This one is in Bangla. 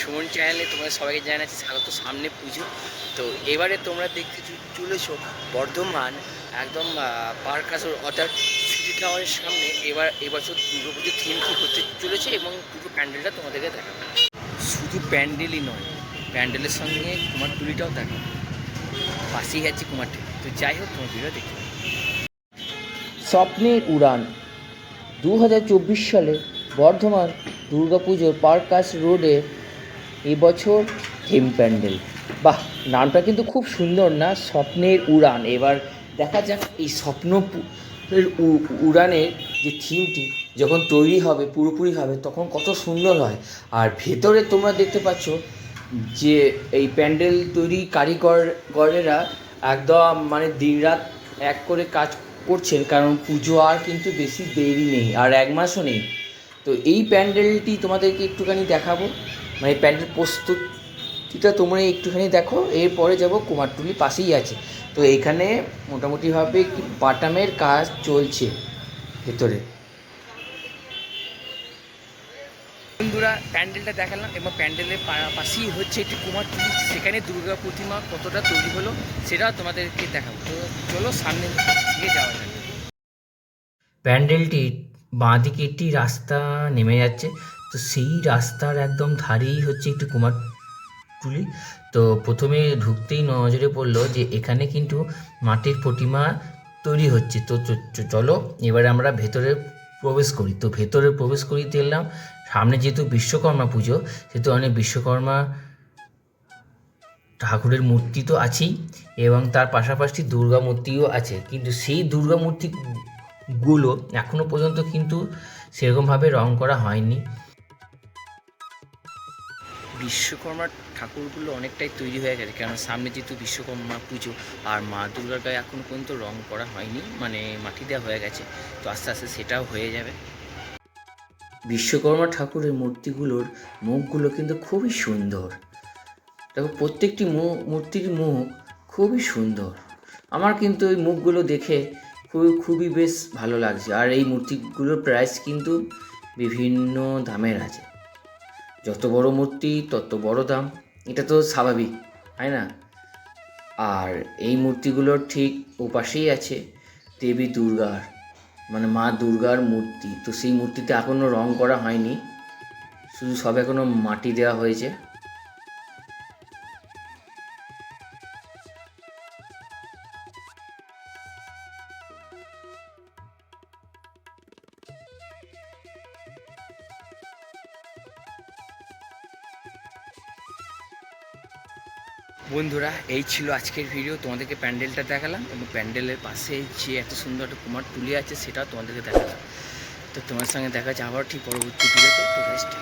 সুমন চ্যানেলে তোমাদের সবাইকে জানাচ্ছি স্বাগত সামনে পুজো। তো এবারে তোমরা দেখতে চলেছো বর্ধমান, একদম পার্কাসর অর্থাৎ সিটি টাওয়ারের সামনে। এবার, এবছর দুর্গা পুজোর থিম কী হতে চলেছে এবং পুরো প্যান্ডেলটা তোমাদেরকে দেখাবো। শুধু প্যান্ডেলই নয়, প্যান্ডেলের সঙ্গে কুমারটুলিটাও দেখাবো। পাশেই আছে কুমারটুলি তো যাই হোক, তোমার ভিডিও দেখতে স্বপ্নের উড়ান। দু হাজার চব্বিশ সালে বর্ধমান দুর্গাপুজোর পার্কাস রোডে এবছর থিম প্যান্ডেল। বাহ, নামটা কিন্তু খুব সুন্দর না? স্বপ্নের উড়ান। এবার দেখা যাক এই স্বপ্ন উড়ানের যে থিমটি যখন তৈরি হবে, পুরোপুরি হবে, তখন কত সুন্দর হয়। আর ভেতরে তোমরা দেখতে পাচ্ছ যে এই প্যান্ডেল তৈরি কারিগর গরেরা একদম মানে দিনরাত এক করে কাজ করছেন, কারণ পুজো আর কিন্তু বেশি দেরি নেই, আর এক মাসও নেই। তো এই প্যান্ডেলটি তোমাদেরকে একটুখানি দেখাবো। মানে প্যান্ডেল প্রস্তুতিটা তোমরা একটুখানি দেখো এরপরে যাব কুমারটুলি পাশেই আছে। তো এখানে মোটামুটিভাবে কি বাটামের কাজ চলছে ভেতরে। বন্ধুরা প্যান্ডেলটা দেখালাম এবং প্যান্ডেলের পাশেই হচ্ছে একটি কুমারটুলি। সেখানে দুর্গা প্রতিমা কতটা তৈরি হলো সেটাও তোমাদেরকে দেখাবো। তো চলো সামনে দিকে যাওয়া যাবে প্যান্ডেলটির বাঁদিকে একটি রাস্তা নেমে যাচ্ছে। তো সেই রাস্তার একদম ধারেই হচ্ছে একটি কুমারটুলি। তো প্রথমে ঢুকতেই নজরে পড়ল যে এখানে কিন্তু মাটির প্রতিমা তৈরি হচ্ছে। তো চলো এবারে আমরা ভেতরে প্রবেশ করি। তো ভেতরে প্রবেশ করিতে এলাম সামনে যেহেতু বিশ্বকর্মা পুজো, সেহেতু অনেক বিশ্বকর্মা ঠাকুরের মূর্তি তো আছেই এবং তার পাশাপাশি দুর্গা মূর্তিও আছে। কিন্তু সেই দুর্গা মূর্তিগুলো এখনও পর্যন্ত কিন্তু সেরকমভাবে রং করা হয়নি। বিশ্বকর্মা ঠাকুরগুলো অনেকটাই তৈরি হয়ে গেছে কারণ সামনে যেহেতু বিশ্বকর্মা পুজো আর মা দুর্গার গায়ে এখনও পর্যন্ত রং করা হয়নি মানে মাটি দেওয়া হয়ে গেছে, তো আস্তে আস্তে সেটাও হয়ে যাবে। বিশ্বকর্মা ঠাকুরের মূর্তিগুলোর মুখগুলো কিন্তু খুবই সুন্দর। দেখো, প্রত্যেকটি মূর্তির মুখ খুবই সুন্দর। আমার কিন্তু ওই মুখগুলো দেখে খুবই খুবই বেশ ভালো লাগছে। আর এই মূর্তিগুলোর প্রাইস কিন্তু বিভিন্ন দামের আছে। যত বড় মূর্তি, তত বড় দাম। এটা তো স্বাভাবিক, তাই না? আর এই মূর্তিগুলোর ঠিক ওপাশেই আছে দেবী দুর্গার মানে মা দুর্গার মূর্তি। তো সেই মূর্তিতে এখনও রং করা হয়নি। শুধু সব এখনও মাটি দেওয়া হয়েছে। বন্ধুরা, এই ছিল আজকের ভিডিও তোমাদেরকে প্যান্ডেলটা দেখালাম এবং প্যান্ডেলের পাশে যে এত সুন্দর একটা কুমার তুলি আছে, সেটাও তোমাদেরকে দেখালাম। তো তোমার সঙ্গে দেখা আবার ঠিক পরবর্তী ভিডিওতে তো.